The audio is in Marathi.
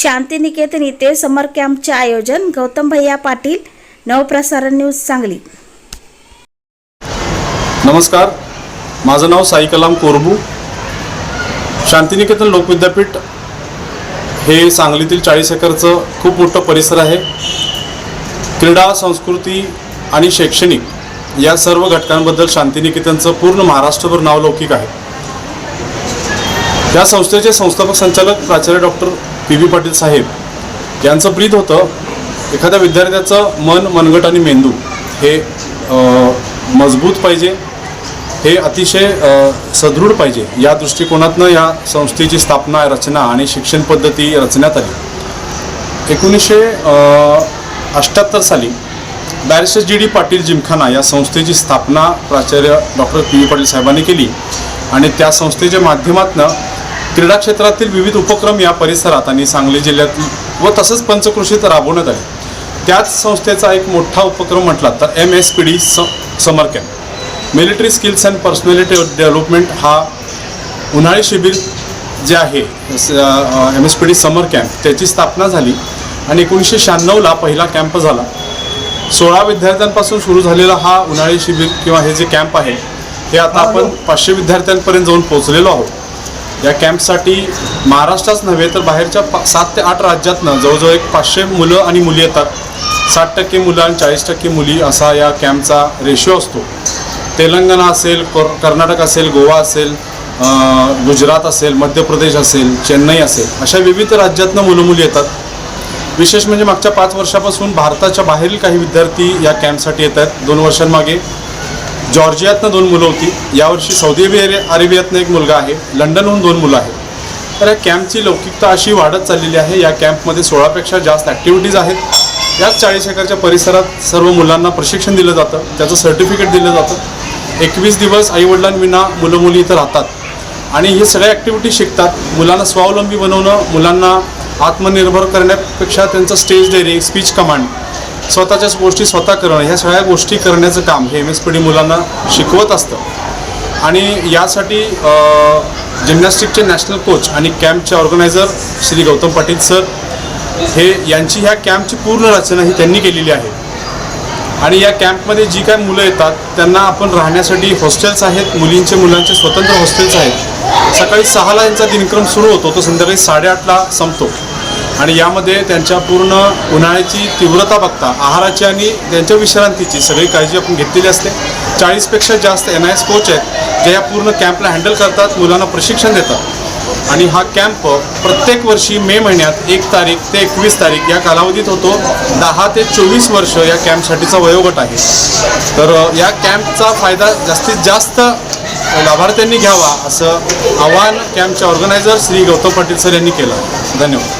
शांतिनिकेतन इथे समर कॅम्पचे आयोजन. गौतम भैया पाटील नवप्रसारण न्यूज सांगली. नमस्कार. माझं नाव साई कलाम कोरबू. शांतिनिकेतन लोकविद्यापीठ हे सांगलीतील चाळीस एकरचं खूप मोठं परिसर आहे. क्रीडा संस्कृती आणि शैक्षणिक या सर्व घटकांबद्दल शांतिनिकेतनचं पूर्ण महाराष्ट्रभर नावलौकिक आहे. या संस्थेचे संस्थापक संचालक प्राचार्य डॉक्टर पी बी पाटील साहेब यांचं प्रीत होतं एखाद्या विद्यार्थ्याचं मन मनगट आणि मेंदू हे मजबूत पाहिजे हे अतिशय सदृढ पाहिजे. या दृष्टिकोनातनं या संस्थेची स्थापना रचना आणि शिक्षण पद्धती रचण्यात आली. एकोणीसशे अठ्ठ्याहत्तर साली barrister G D Patil gymkhana या संस्थेची स्थापना प्राचार्य डॉक्टर पी व्ही पाटील साहेबांनी केली आणि त्या संस्थेच्या माध्यमातून क्रीडा क्षेत्रातील विविध उपक्रम या परिसरात आणि सांगली जिल्ह्यातील व तसंच पंचकृषीत राबवण्यात आले. त्याच संस्थेचा एक मोठा उपक्रम म्हटला तर एम एस पी डी स summer camp. Military skills and personality development हा उन्हाळी शिबिर जे आहे M S P D summer camp त्याची स्थापना झाली आणि एकोणीसशे शहाण्णवला पहिला कॅम्प झाला. सोळा विद्यार्थ्यांपासून सुरू झालेला हा उन्हाळी शिबिर किंवा हे जे कॅम्प आहे हे आता आपण पाचशे विद्यार्थ्यांपर्यंत जाऊन पोहोचलेलो आहोत. या कॅम्पसाठी महाराष्ट्रात नव्हे तर बाहेरच्या पा सात ते आठ राज्यातनं जवळजवळ एक पाचशे मुलं आणि मुली येतात. साठ टक्के मुलं आणि चाळीस टक्के मुली असा या कॅम्पचा रेशो असतो. तेलंगणा असेल कर्नाटक असेल गोवा असेल गुजरात असेल मध्य प्रदेश असेल चेन्नई असेल अशा विविध राज्यातनं मुलं मुली येतात. विशेष म्हणजे मागच्या पाच वर्षापासून भारताच्या बाहेरील काही विद्यार्थी या कॅम्पसाठी येत आहेत. दोन वर्षांमागे जॉर्जियातनं दोन मुलं होती. यावर्षी सौदी अरे- अरेबियातनं एक मुलगा आहे. लंडनहून दोन मुलं आहेत. तर या कॅम्पची लौकिकता अशी वाढत चाललेली आहे. या कॅम्पमध्ये सोळापेक्षा जास्त ॲक्टिव्हिटीज आहेत. याच चाळीस एकरच्या परिसरात सर्व मुलांना प्रशिक्षण दिलं जातं. त्याचं सर्टिफिकेट दिलं जातं. एकवीस दिवस आईवडिलांविना मुलं मुली इथं राहतात. आणि हे सगळ्या ॲक्टिव्हिटी शिकतात. मुलांना स्वावलंबी बनवणं मुलांना आत्मनिर्भर करण्यापेक्षा त्यांचं स्टेज डेअरिंग स्पीच कमांड स्वतःच्याच गोष्टी स्वतः करणं ह्या सगळ्या गोष्टी करण्याचं काम हे एम एस पी डी मुलांना शिकवत असतं. आणि यासाठी जिम्नॅस्टिकचे नॅशनल कोच आणि कॅम्पचे ऑर्गनायझर श्री गौतम पाटील सर हे यांची ह्या कॅम्पची पूर्ण रचना ही त्यांनी केलेली आहे. आणि या कॅम्पमध्ये जी काय मुलं येतात त्यांना आपण राहण्यासाठी हॉस्टेल्स आहेत मुलींचे मुलांचे स्वतंत्र हॉस्टेल्स आहेत. सकाळी सहाला यांचा दिनक्रम सुरू होतो तो संध्याकाळी साडेआठला संपतो. आणि यामध्ये त्यांच्या पूर्ण उन्हाळ्याची तीव्रता बघता आहाराची आणि त्यांच्या विश्रांतीची सगळी काळजी आपण घेतलेली असते. चाळीसपेक्षा जास्त एन आय एस कोच आहेत जे या पूर्ण कॅम्पला हँडल करतात मुलांना प्रशिक्षण देतात. आणि हा कॅम्प प्रत्येक वर्षी मे महिन्यात एक तारीख ते एकवीस तारीख या कालावधीत होतो. दहा ते चोवीस वर्ष या कॅम्पसाठीचा वयोगट आहे. तर या कॅम्पचा फायदा जास्तीत जास्त लाभार्थ्यांनी घ्यावा असं आवाहन कॅम्पचे ऑर्गनायझर श्री गौतम पाटील सर यांनी केलं. धन्यवाद.